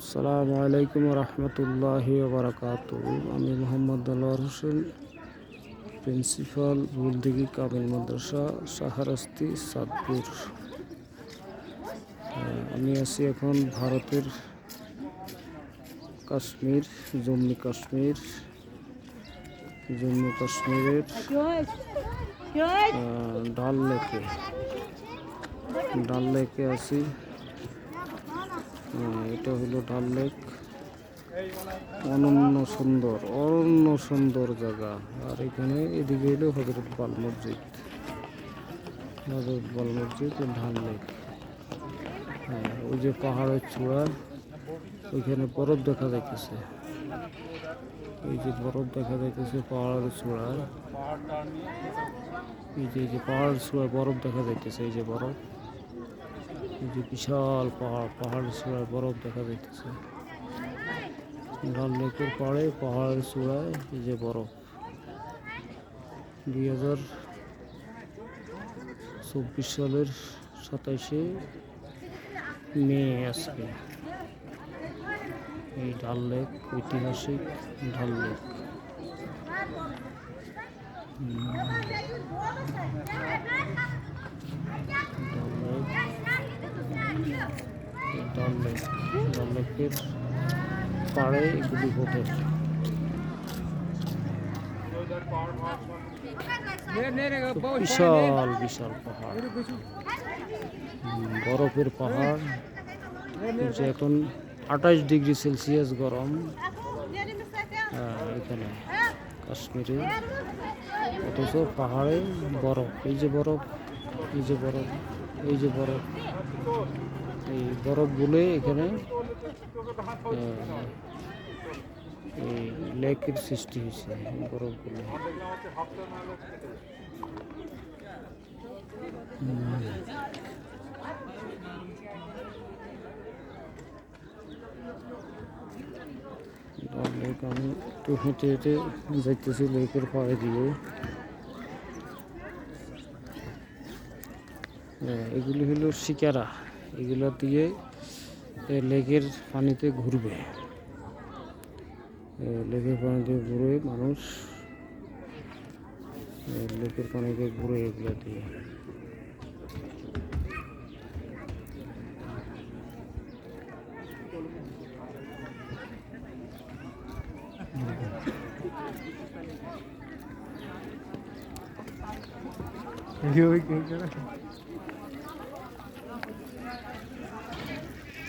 আসসালামু আলাইকুম রহমতুল্লাহ বারাকাত আমি মোহাম্মদ আল্লাহর হোসেন, প্রিন্সিপাল, বুলদিঘি কামিল মাদ্রাসা সাহারাস্তি সাদপুর আমি আছি এখন ভারতের কাশ্মীর, জম্মু কাশ্মীর, জম্মু কাশ্মীরের ডাল লেকে। ডাল লেকে আছি। এটা হলো ডাল লেক। অনন্য সুন্দর অনন্য সুন্দর জায়গা। আর এখানে এদিকে হলো হজরত বাল মসজিদ। হজরত বাল মসজিদ ঢাল লেক। হ্যাঁ ওই যে পাহাড়ের চূড়া, ওইখানে বরফ দেখা যাইতেছে। এই যে বরফ দেখা যাইতেছে পাহাড়ের এই যে এই যে পাহাড়ের চূড়ায় বরফ দেখা যাইতেছে, এই যে বরফ। যে বিশাল পাহাড়, পাহাড়ের চূড়ায় বরফ দেখা যাইতেছে। ডাল লেকের পাড়ে, পাহাড়ের চূড়ায় এই যে বরফ। দুই হাজার চব্বিশ সালের সাতাইশে মে আজকে। এই ডাল লেক, ঐতিহাসিক ডাল লেক। ডাল লেক। এই ডাল লেক ডাল লেকের পাড়ে এগুলি বিশাল বিশাল পাহাড়। বরফের পাহাড়। এখন আঠাশ ডিগ্রি সেলসিয়াস গরম। হ্যাঁ, এখানে কাশ্মীরে। অথচ পাহাড়ে বরফ। এই যে বরফ এই যে বরফ। এই যে বরফ। এই বরফ বলে এখানে আহ, এই লেকের সৃষ্টি হয়েছে এই বরফগুলো আর লেক আমি একটু হেঁটে হেঁটে যাইতেছি লেকের পাড়ে দিয়ে। এগুলি হলো শিকারা। এগুলো দিয়ে লেকের পানিতে ঘুরবে। লেকের পানিতে ঘুরে মানুষ লেকের পানিতে ঘুরে এগুলো দিয়ে।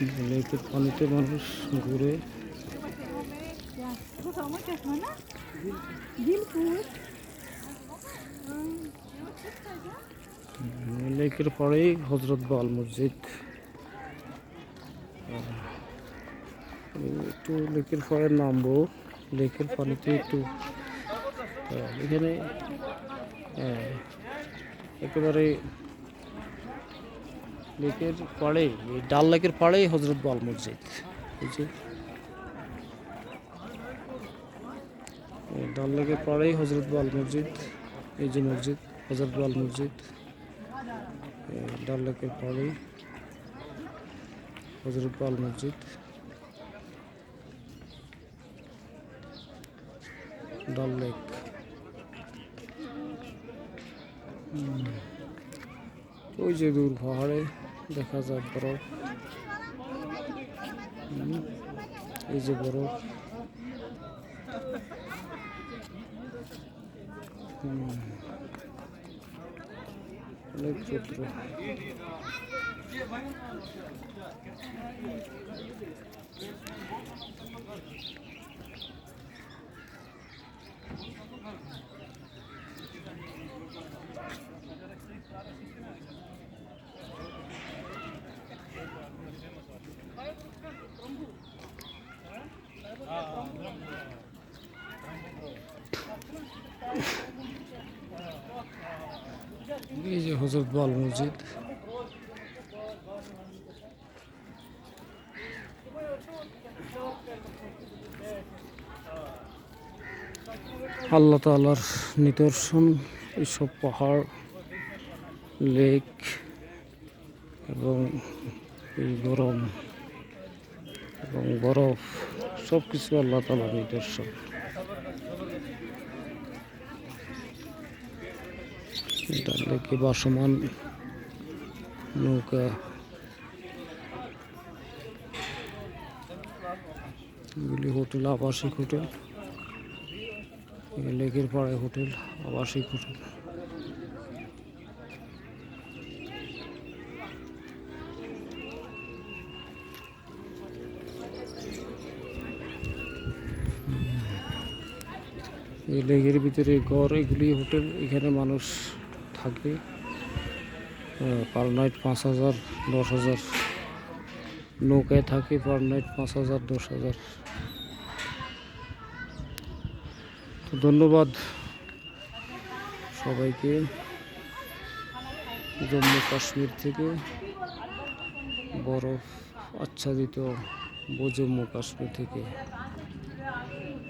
লেকের পানিতে মানুষ ঘুরে. লেকের পরেই হজরত বাল মসজিদ একটু লেকের পরে নামবো লেকের পানিতে একটু এখানে একেবারে লেকের পাড়ে, এই ডাল লেকের পাড়েই হজরত বাল মসজিদ। এই ডাল লেকের পাড়েই হজরত বাল মসজিদ, এই যে মসজিদ হজরত বাল মসজিদ। ডাল লেকের পাড়েই হজরত বাল মসজিদ। ডাল লেক। ওই যে দূর পাহাড়ে দেখা যায় বরফ হুম। এই যে বরফ হুম। অনেক চিত্র এই যে হজরত বাল মসজিদ। আল্লাহ তালার নিদর্শন এইসব পাহাড়, লেক এবং এই গরম এবং বরফ সব কিছু আল্লাহ তালা নিদর্শন। এটা লেকে বাসমান নৌকা। এগুলি হোটেল, আবাসিক হোটেল। লেকের পাড়ে হোটেল, আবাসিক হোটেল। এই লেকের ভিতরে ঘর, এগুলি হোটেল, এখানে মানুষ থাকে পার নাইট পাঁচ হাজার, দশ হাজার নৌকায় থাকে পার নাইট পাঁচ হাজার, দশ হাজার। তো ধন্যবাদ সবাইকে জম্মু কাশ্মীর থেকে। বরফ আচ্ছাদিত জম্মু কাশ্মীর থেকে।